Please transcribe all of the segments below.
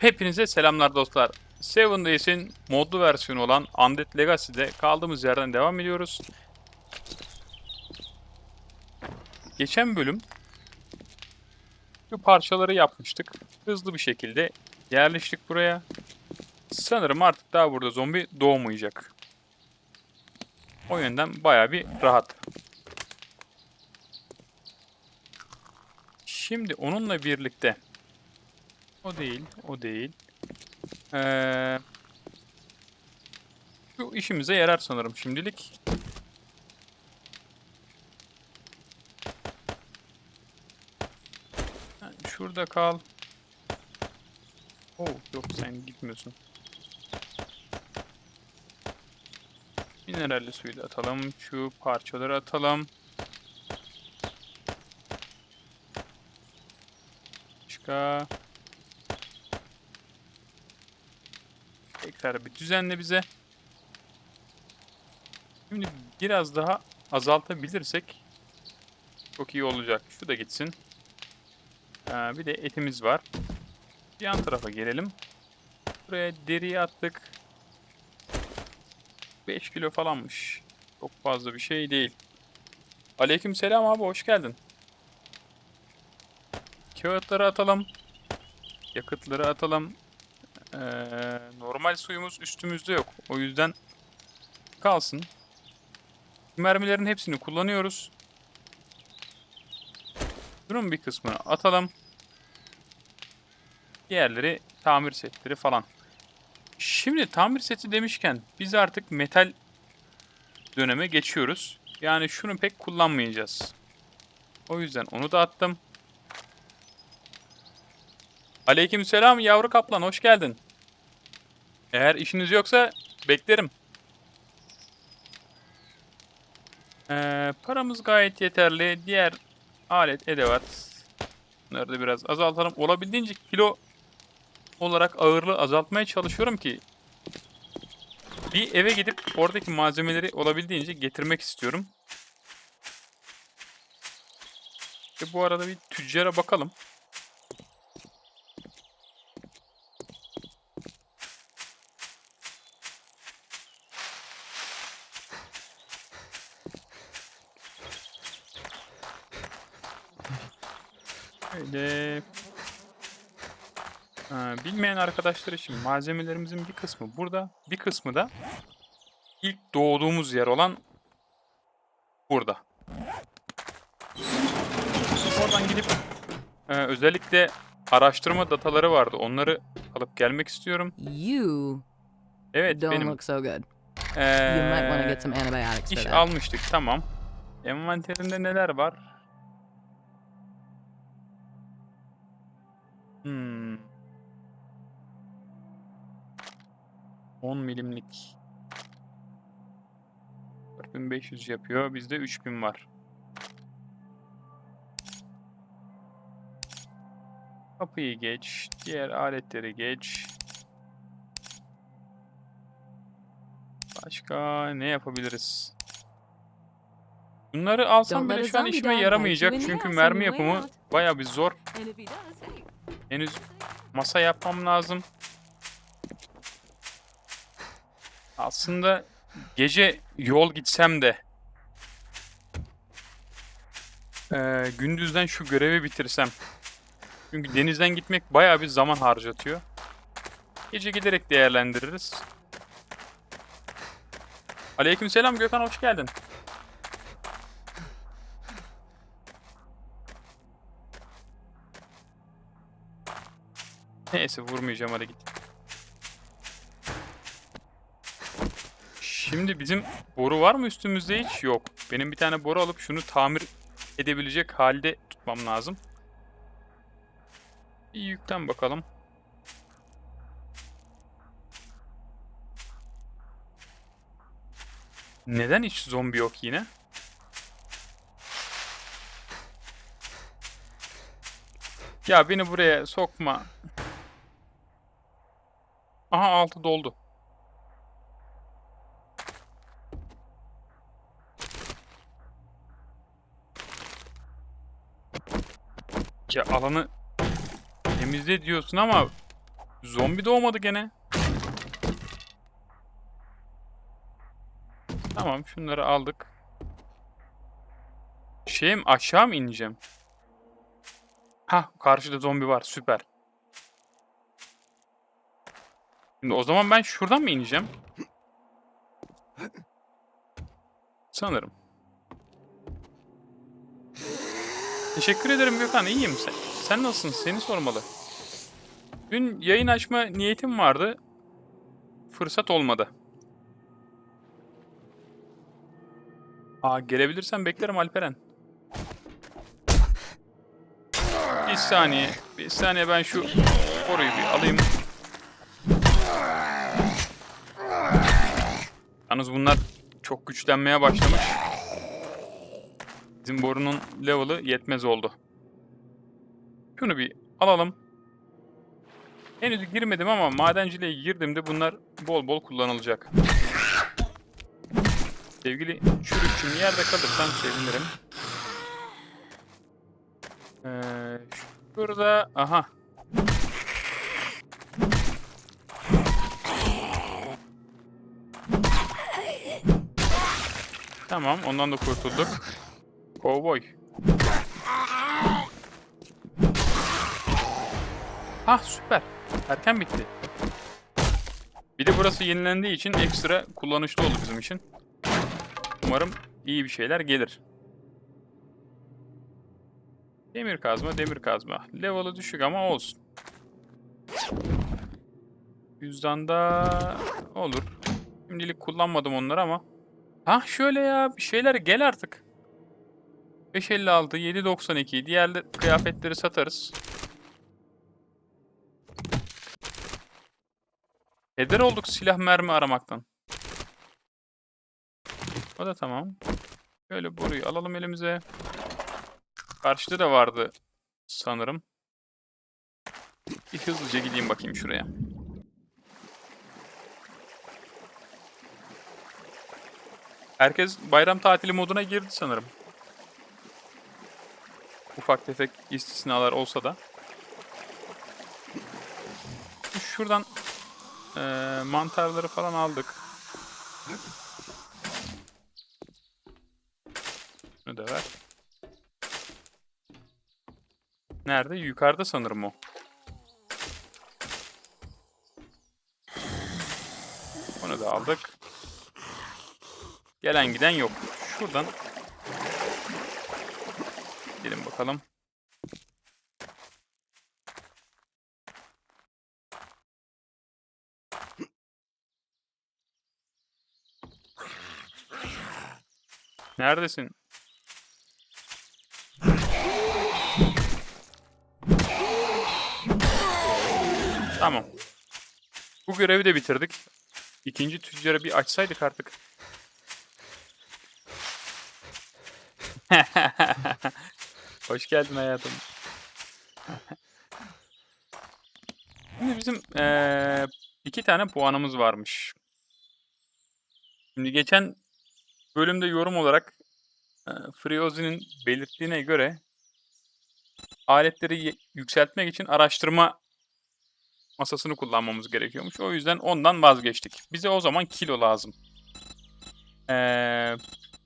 Hepinize selamlar dostlar. Seven Days'in modlu versiyonu olan Undead Legacy'de kaldığımız yerden devam ediyoruz. Geçen bölüm şu parçaları yapmıştık. Hızlı bir şekilde yerleştik buraya. Sanırım artık daha burada zombi doğmayacak. O yönden baya bir rahat. Şimdi onunla birlikte o değil, o değil. Ee, şu işimize yarar sanırım şimdilik. Şurada kal. Oh yok sen gitmiyorsun. Mineralli suyu da atalım. Şu parçaları atalım. Başka. Tekrar bir düzenle bize. Şimdi biraz daha azaltabilirsek çok iyi olacak. Şu da gitsin. Ee, bir de etimiz var. Yan tarafa gelelim. Buraya deriyi attık. 5 kilo falanmış. Çok fazla bir şey değil. Aleyküm selam abi hoş geldin. Kağıtları atalım. Yakıtları atalım. Ee, normal suyumuz üstümüzde yok. O yüzden kalsın. Mermilerin hepsini kullanıyoruz. Bunun bir kısmını atalım. Diğerleri tamir setleri falan. Şimdi tamir seti demişken biz artık metal döneme geçiyoruz. Yani şunu pek kullanmayacağız. O yüzden onu da attım. Aleykümselam yavru kaplan hoş geldin. Eğer işiniz yoksa beklerim. Ee, paramız gayet yeterli. Diğer alet, edevat. Bunları da biraz azaltalım. Olabildiğince kilo olarak ağırlığı azaltmaya çalışıyorum ki bir eve gidip oradaki malzemeleri olabildiğince getirmek istiyorum. Ve bu arada bir tüccara bakalım. Öyle. Ha, bilmeyen arkadaşlar için malzemelerimizin bir kısmı burada, bir kısmı da ilk doğduğumuz yer olan burada. Oradan gidip e, özellikle araştırma dataları vardı. Onları alıp gelmek istiyorum. You Evet don't benim look so good. e, You might want to get some antibiotics for iş almıştık tamam. Envanterinde neler var? Hmm. 10 milimlik. 4500 yapıyor. Bizde 3000 var. Kapıyı geç. Diğer aletleri geç. Başka ne yapabiliriz? Bunları alsam bile şu an işime yaramayacak çünkü mermi yapımı baya bir zor. Henüz masa yapmam lazım. Aslında gece yol gitsem de eee, gündüzden şu görevi bitirsem. Çünkü denizden gitmek bayağı bir zaman harcatıyor. Gece giderek değerlendiririz. Aleykümselam Gökhan hoş geldin. Neyse vurmayacağım hadi git. Şimdi bizim boru var mı üstümüzde hiç? Yok. Benim bir tane boru alıp şunu tamir edebilecek halde tutmam lazım. Bir yükten bakalım. Neden hiç zombi yok yine? Ya beni buraya sokma. Aha altı doldu. Ya alanı temizle diyorsun ama Zombi doğmadı gene. Tamam şunları aldık. Şeyim aşağı mı ineceğim? Ha karşıda zombi var süper. Şimdi o zaman ben şuradan mı ineceğim? Sanırım. Teşekkür ederim Gökhan. iyiyim sen. Sen nasılsın? Seni sormalı. Dün yayın açma niyetim vardı. Fırsat olmadı. Aa gelebilirsen beklerim Alperen. Bir saniye. Bir saniye ben şu boruyu bir alayım. Yalnız bunlar çok güçlenmeye başlamış. Bizim borunun level'ı yetmez oldu. Şunu bir alalım. Henüz girmedim ama madenciliğe girdiğimde bunlar bol bol kullanılacak. Sevgili çürükçüm yerde kalırsan sevinirim. Ee, şurada... Aha. Tamam ondan da kurtulduk. Cowboy. Ah süper. Erken bitti. Bir de burası yenilendiği için ekstra kullanışlı oldu bizim için. Umarım iyi bir şeyler gelir. Demir kazma, demir kazma. Level'ı düşük ama olsun. Cüzdanda olur. Şimdilik kullanmadım onları ama. Ha şöyle ya bir şeyler gel artık. 556, 792 diğer kıyafetleri satarız. Heder olduk silah mermi aramaktan. O da tamam. Şöyle boruyu alalım elimize. Karşıda da vardı sanırım. Bir hızlıca gideyim bakayım şuraya. Herkes bayram tatili moduna girdi sanırım. Ufak tefek istisnalar olsa da. Şuradan eee, mantarları falan aldık. Şunu da ver. Nerede? Yukarıda sanırım o. Onu da aldık. Gelen giden yok. Şuradan gelin bakalım. Neredesin? Tamam. Bu görevi de bitirdik. İkinci tüccarı bir açsaydık artık. Hoş geldin hayatım. Şimdi bizim eee, iki tane puanımız varmış. Şimdi geçen bölümde yorum olarak eee Friozi'nin belirttiğine göre aletleri yükseltmek için araştırma masasını kullanmamız gerekiyormuş. O yüzden ondan vazgeçtik. Bize o zaman kilo lazım. Eee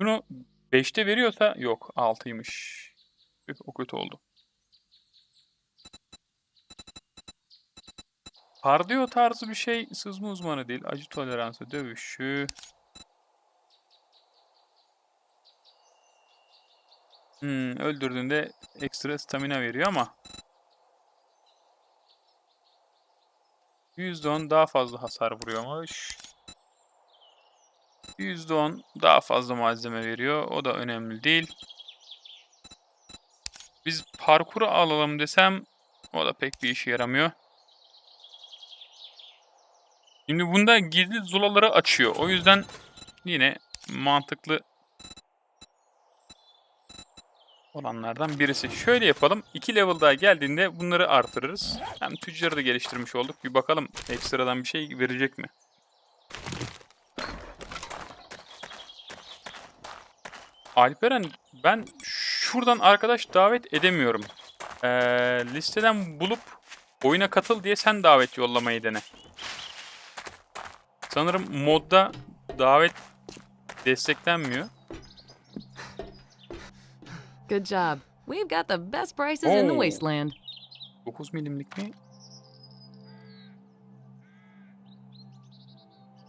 bunu 5'te veriyorsa yok 6'ymış. Tüh, O kötü oldu. Kardiyo tarzı bir şey sızma uzmanı değil. Acı toleransı, dövüşü. Hmm, öldürdüğünde ekstra stamina veriyor ama %10 daha fazla hasar vuruyormuş. %10 daha fazla malzeme veriyor. O da önemli değil. Biz parkuru alalım desem o da pek bir işe yaramıyor. Şimdi bunda gizli zulaları açıyor. O yüzden yine mantıklı olanlardan birisi. Şöyle yapalım. 2 level daha geldiğinde bunları artırırız. Hem tüccarı da geliştirmiş olduk. Bir bakalım ekstradan bir şey verecek mi? Alperen ben şuradan arkadaş davet edemiyorum. Ee, listeden bulup oyuna katıl diye sen davet yollamayı dene. Sanırım modda davet desteklenmiyor. Good job. We've got the best prices in the Oh. wasteland. 9 milimlik mi?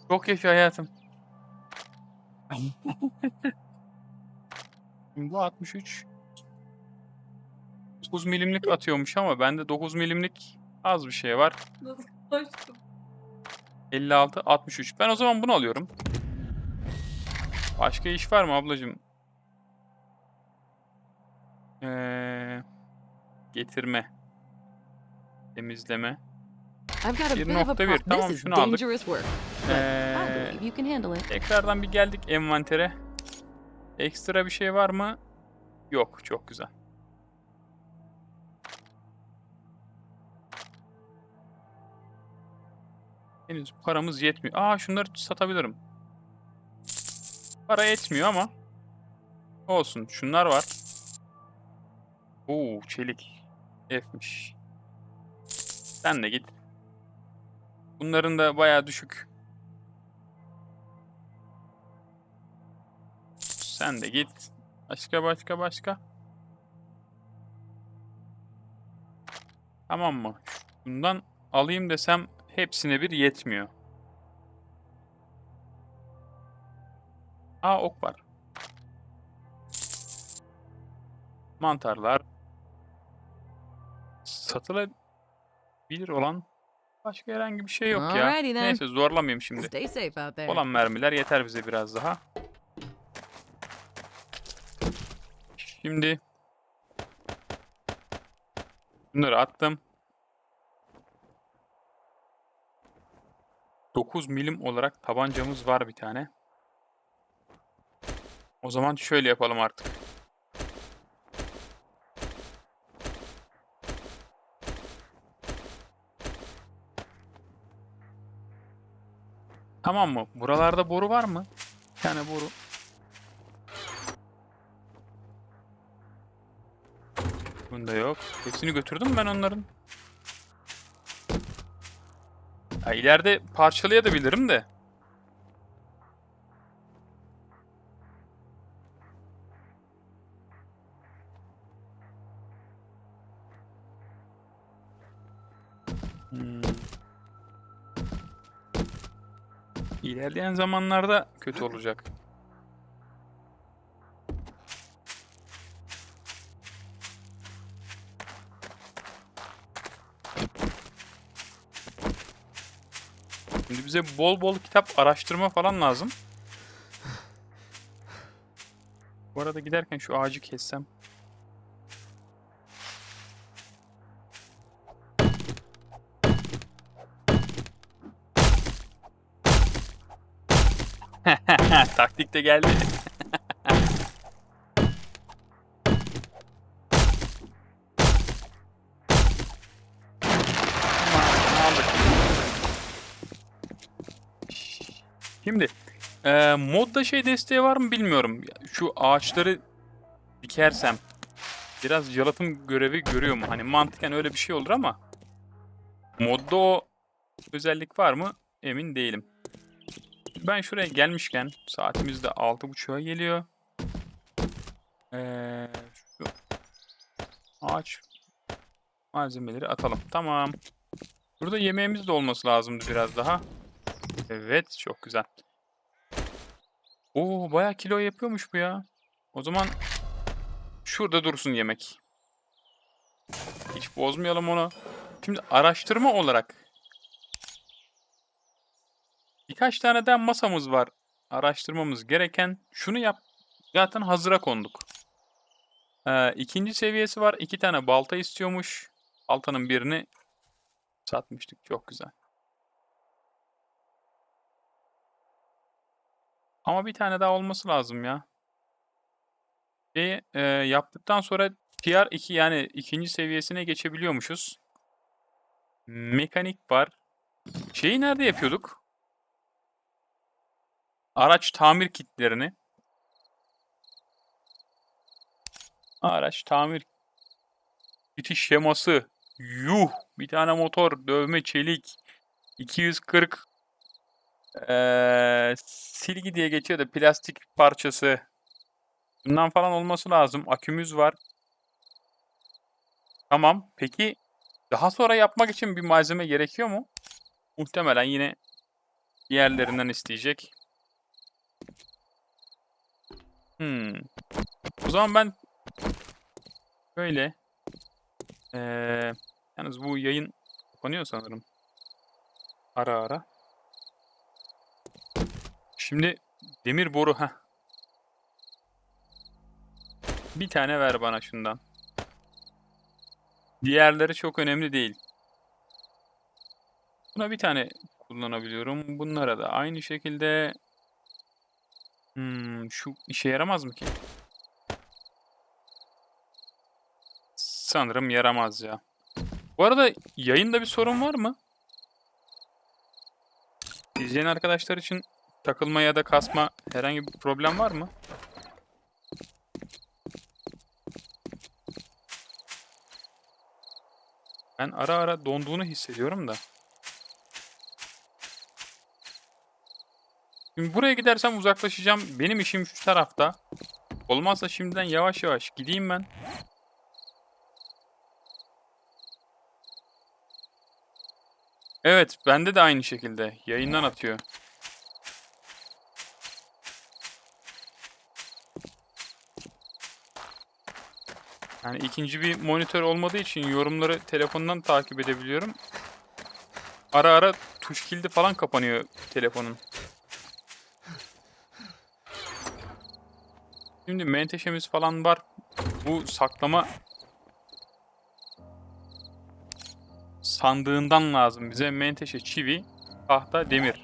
Çok yaşa hayatım. Bu 63. 9 milimlik atıyormuş ama bende 9 milimlik az bir şey var. Nasıl koştum? 56, 63. Ben o zaman bunu alıyorum. Başka iş var mı ablacığım? Ee, getirme. Temizleme. I've got a bit of a 1.1, problem. tamam, şunu aldık. Ee, tekrardan bir geldik envantere. Ekstra bir şey var mı? Yok. Çok güzel. Henüz paramız yetmiyor. Aa şunları satabilirim. Para yetmiyor ama. Olsun. Şunlar var. Oo çelik. F'miş. Sen de git. Bunların da bayağı düşük. Sen de git. Başka başka başka. Tamam mı? Bundan alayım desem hepsine bir yetmiyor. Aa ok var. Mantarlar. Satılabilir olan başka herhangi bir şey yok ya. Neyse zorlamayayım şimdi. Olan mermiler yeter bize biraz daha. Şimdi bunları attım. 9 milim olarak tabancamız var bir tane. O zaman şöyle yapalım artık. Tamam mı? Buralarda boru var mı? Bir tane boru. Bunda yok. Hepsini götürdüm ben onların. Ya ileride parçalayabilirim de. Hmm. İlerleyen zamanlarda kötü olacak. Şimdi bize bol bol kitap araştırma falan lazım. Bu arada giderken şu ağacı kessem. Taktik de geldi. Eee modda şey desteği var mı bilmiyorum. Şu ağaçları dikersem biraz yalıtım görevi görüyor mu? Hani mantıken öyle bir şey olur ama modda o özellik var mı emin değilim. Ben şuraya gelmişken saatimiz de 6.30'a geliyor. Ee, şu ağaç malzemeleri atalım. Tamam. Burada yemeğimiz de olması lazımdı biraz daha. Evet, çok güzel. Oo, bayağı kilo yapıyormuş bu ya. O zaman şurada dursun yemek. Hiç bozmayalım onu. Şimdi araştırma olarak birkaç tane daha masamız var. Araştırmamız gereken. Şunu yap. Zaten hazıra konduk. Ee, ikinci seviyesi var. İki tane balta istiyormuş. Baltanın birini satmıştık. Çok güzel. Ama bir tane daha olması lazım ya. Şeyi e, yaptıktan sonra tier 2 yani ikinci seviyesine geçebiliyormuşuz. Mekanik var. Şeyi nerede yapıyorduk? Araç tamir kitlerini. Araç tamir kiti şeması Yuh! Bir tane motor, dövme, çelik. 240 eee silgi diye geçiyor da plastik parçası. Bundan falan olması lazım. Akümüz var. Tamam. Peki daha sonra yapmak için bir malzeme gerekiyor mu? Muhtemelen yine diğerlerinden isteyecek. Hmm. O zaman ben böyle eee yalnız bu yayın kapanıyor sanırım. Ara ara. Şimdi demir boru ha. Bir tane ver bana şundan. Diğerleri çok önemli değil. Buna bir tane kullanabiliyorum. Bunlara da aynı şekilde Hmm, şu işe yaramaz mı ki? Sanırım yaramaz ya. Bu arada yayında bir sorun var mı? İzleyen arkadaşlar için takılma ya da kasma herhangi bir problem var mı? Ben ara ara donduğunu hissediyorum da. Şimdi buraya gidersem uzaklaşacağım. Benim işim şu tarafta. Olmazsa şimdiden yavaş yavaş gideyim ben. Evet, bende de aynı şekilde. Yayından atıyor. Yani ikinci bir monitör olmadığı için yorumları telefondan takip edebiliyorum. Ara ara tuş kilidi falan kapanıyor telefonun. Şimdi menteşemiz falan var. Bu saklama sandığından lazım bize menteşe, çivi, tahta, demir.